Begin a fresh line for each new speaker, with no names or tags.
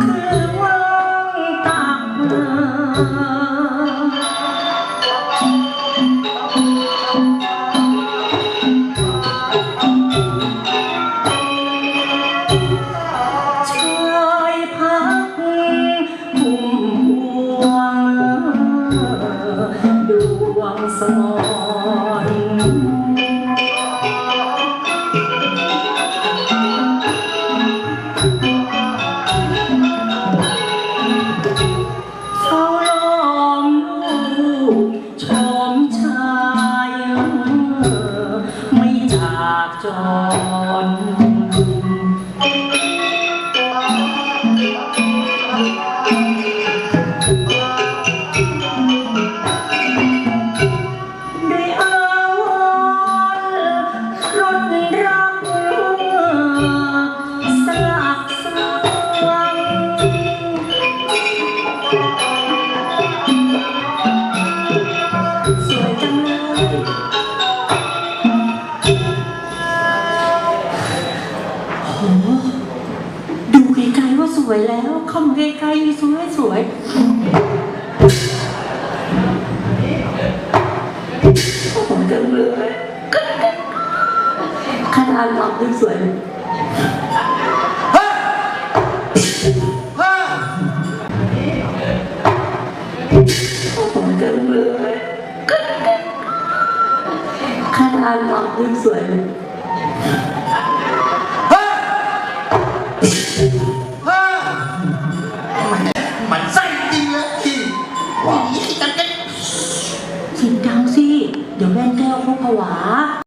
คืวยพักพุ่มพวงดวงสมองากจนได้อาวรณ์รถรัก ดูไกลๆว่าสวยแล้วเข้ามาใกล้ๆสวยสวยผมจังเลยขนาดหลับยังสวยเลยผมจังเลยขนาดหลับยังสวยเลย
มันไส้จริงเลยว้าว
เสียงดังสิ เดี๋ยวแม่แก้วเขาผวา